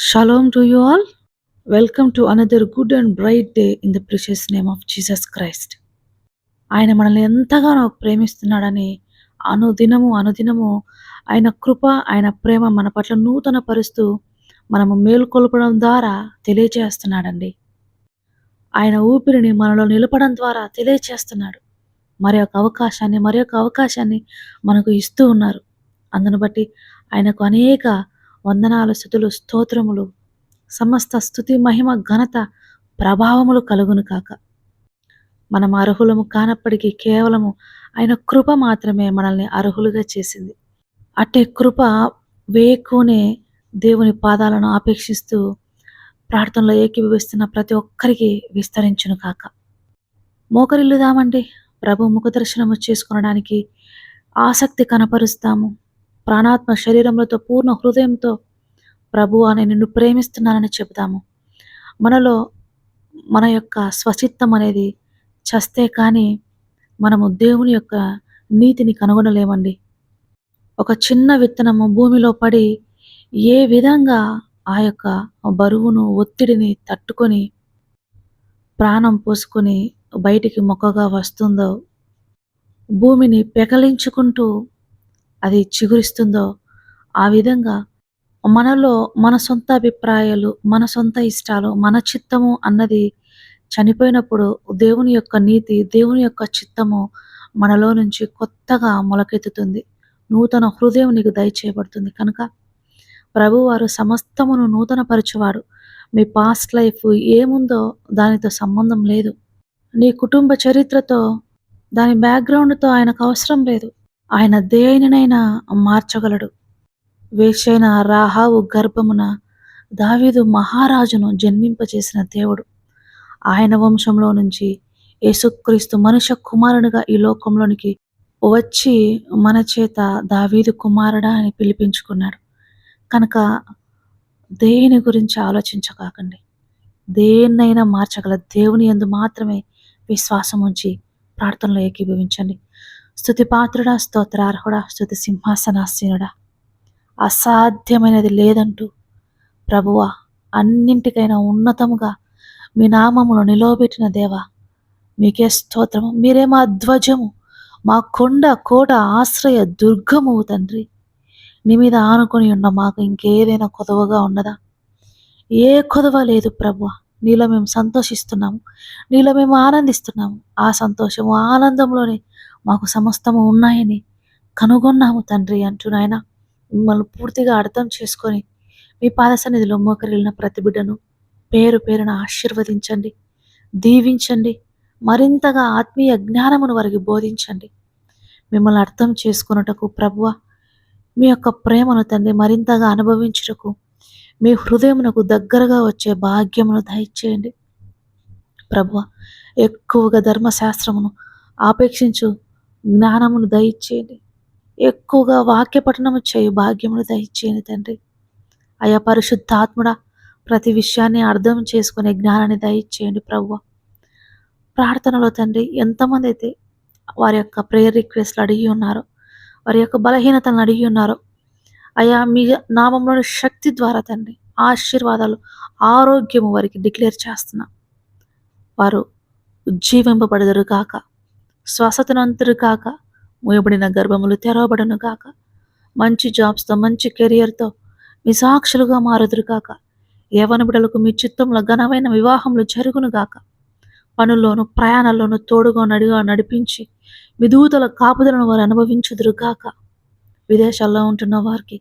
Shalom to you all. Welcome to another good and bright day in the precious name of Jesus Christ. ఆయన మనల్ని ఎంతగానో ప్రేమిస్తున్నాడని అనుదినము అనుదినము ఆయన కృప ఆయన ప్రేమ మన పట్ల నూతన పరుస్తూ మనము మేల్కొల్పడం ద్వారా తెలియజేస్తున్నాడండి ఆయన ఊపిరిని మనలో నిలపడం ద్వారా తెలియచేస్తున్నాడు మరి ఒక అవకాశాన్ని మరి ఒక అవకాశాన్ని మనకు ఇస్తూ ఉన్నారు అందును బట్టి ఆయనకు అనేక వందనాలు స్థుతులు స్తోత్రములు. సమస్త స్థుతి మహిమ ఘనత ప్రభావములు కలుగును కాక. మనం అర్హులము కానప్పటికీ కేవలము ఆయన కృప మాత్రమే మనల్ని అర్హులుగా చేసింది. అట్టే కృప వేకునే దేవుని పాదాలను ఆపేక్షిస్తూ ప్రార్థనలో ఏకీభవిస్తున్న ప్రతి ఒక్కరికి విస్తరించును కాక. మోకరిల్లుదామండి. ప్రభు ముఖ దర్శనము చేసుకొనడానికి ఆసక్తి కనపరుస్తాము. ప్రాణాత్మ శరీరములతో పూర్ణ హృదయంతో ప్రభు అని నిన్ను ప్రేమిస్తున్నానని చెబుతాము మనలో మన యొక్క స్వచిత్తం అనేది చస్తే కానీ మనము దేవుని యొక్క నీతిని కనుగొనలేమండి. ఒక చిన్న విత్తనము భూమిలో పడి ఏ విధంగా ఆ యొక్క బరువును ఒత్తిడిని తట్టుకొని ప్రాణం పోసుకొని బయటికి మొక్కగా వస్తుందో భూమిని పెకలించుకుంటూ అది చిగురిస్తుందో? ఆ విధంగా మనలో మన సొంత అభిప్రాయాలు మన సొంత ఇష్టాలు మన చిత్తము అన్నది చనిపోయినప్పుడు దేవుని యొక్క నీతి దేవుని యొక్క చిత్తము మనలో నుంచి కొత్తగా మొలకెత్తుతుంది. నూతన హృదయం నీకు దయచేయబడుతుంది. కనుక ప్రభువారు సమస్తమును నూతనపరచువాడు మీ పాస్ట్ లైఫ్ ఏముందో దానితో సంబంధం లేదు. నీ కుటుంబ చరిత్రతో దాని బ్యాక్గ్రౌండ్తో ఆయనకు అవసరం లేదు. ఆయన దేనినైనా మార్చగలడు. వేషైన రాహావు గర్భమున దావీదు మహారాజును జన్మింపచేసిన దేవుడు. ఆయన వంశంలో నుంచి యేసుక్రీస్తు మనుష్య కుమారునిగా ఈ లోకంలోనికి వచ్చి మన చేత దావీదు కుమారుడా అని పిలిపించుకున్నాడు. కనుక దేని గురించి ఆలోచించకాకండి. దేన్నైనా మార్చగల దేవుని ఎందు మాత్రమే విశ్వాసం ఉంచి ప్రార్థనలో ఏకీభవించండి. స్థుతిపాత్రుడా స్తోత్రార్హుడా స్థుతి సింహాసనాసీనుడా అసాధ్యమైనది లేదంటూ ప్రభువ అన్నింటికైనా ఉన్నతముగా మీ నామమును నిలవబెట్టిన దేవా మీకే స్తోత్రము మీరే మా ధ్వజము మా కొండ కోట ఆశ్రయ దుర్గము తండ్రి నీ మీద ఆనుకొని ఉన్న మాకు ఇంకేదైనా కొదవగా ఉన్నదా ఏ కొదవ లేదు ప్రభు నీలో మేము సంతోషిస్తున్నాము నీలో మేము ఆనందిస్తున్నాము ఆ సంతోషము ఆనందంలోనే మాకు సమస్తము ఉన్నాయని కనుగొన్నాము తండ్రి అంటూ నాయన. మిమ్మల్ని పూర్తిగా అర్థం చేసుకొని మీ పాద సన్నిధిలో మోకరిల్లిన ప్రతి బిడ్డను పేరు పేరున ఆశీర్వదించండి. దీవించండి. మరింతగా ఆత్మీయ జ్ఞానమును వారికి బోధించండి. మిమ్మల్ని అర్థం చేసుకున్నటకు ప్రభువ మీ యొక్క ప్రేమను తండ్రి మరింతగా అనుభవించుటకు మీ హృదయమునకు దగ్గరగా వచ్చే భాగ్యమును దయచేయండి. ప్రభువ ఎక్కువగా ధర్మశాస్త్రమును ఆపేక్షించు జ్ఞానమును దయచేయండి. ఎక్కువగా వాక్య పఠనము చేయు భాగ్యమును దయచేయండి తండ్రి. అయా పరిశుద్ధాత్ముడా ప్రతి విషయాన్ని అర్థం చేసుకునే జ్ఞానాన్ని దయచేయండి ప్రభువ. ప్రార్థనలో తండ్రి ఎంతమంది అయితే వారి యొక్క ప్రేయర్ రిక్వెస్ట్లు అడిగి ఉన్నారో వారి యొక్క బలహీనతలను అడిగి ఉన్నారో అయా మీ నామంలోని శక్తి ద్వారా తండ్రి ఆశీర్వాదాలు ఆరోగ్యము వారికి డిక్లేర్ చేస్తున్నా. వారు ఉజ్జీవింపబడదురు కాక శ్వాసతనంతరు కాక మూయబడిన గర్భములు తెరవబడను కాక మంచి జాబ్స్తో మంచి కెరియర్తో మీ సాక్షులుగా మారుదురు కాక యవన బిడలకు మీ చిత్తంలో ఘనమైన వివాహములు జరుగును గాక పనుల్లోనూ ప్రయాణాల్లోనూ తోడుగా నడిగా నడిపించి విదూతల కాపుదలను వారు అనుభవించుదురు గాక విదేశాల్లో ఉంటున్న వారికి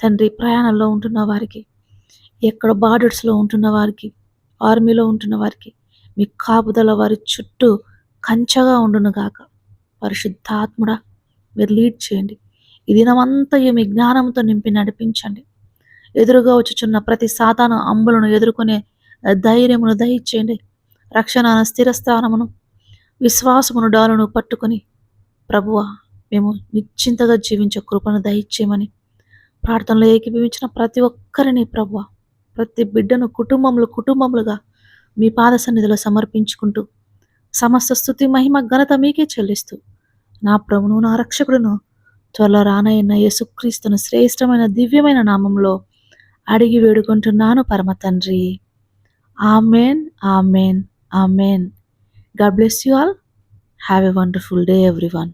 తండ్రి ప్రయాణంలో ఉంటున్న వారికి ఎక్కడ బార్డర్స్లో ఉంటున్న వారికి ఆర్మీలో ఉంటున్న వారికి మీ కాపుదల వారి చుట్టూ కంచగా ఉండునుగాక. పరిశుద్ధాత్ముడా మీరు లీడ్ చేయండి. ఈ దినమంతయు మీ జ్ఞానంతో నింపి నడిపించండి. ఎదురుగా వచ్చుచున్న ప్రతి సాతాను అంబులను ఎదుర్కొనే ధైర్యమును దహించేయండి. రక్షణ స్థిరస్థానమును విశ్వాసమును డాలును పట్టుకొని ప్రభువ మేము నిశ్చింతగా జీవించే కృపను దయచేయమని ప్రార్థనలో ఏకీభవించిన ప్రతి ఒక్కరిని ప్రభువ ప్రతి బిడ్డను కుటుంబములు కుటుంబములుగా మీ పాద సన్నిధిలో సమర్పించుకుంటూ సమస్త స్థుతి మహిమ ఘనత మీకే చెల్లిస్తూ. నా ప్రభును నా రక్షకుడును త్వరలో రానయ్యన్న యేసుక్రీస్తును శ్రేష్టమైన దివ్యమైన నామంలో అడిగి వేడుకుంటున్నాను పరమ తండ్రి. Amen amen amen. God bless you all. Have a wonderful day everyone.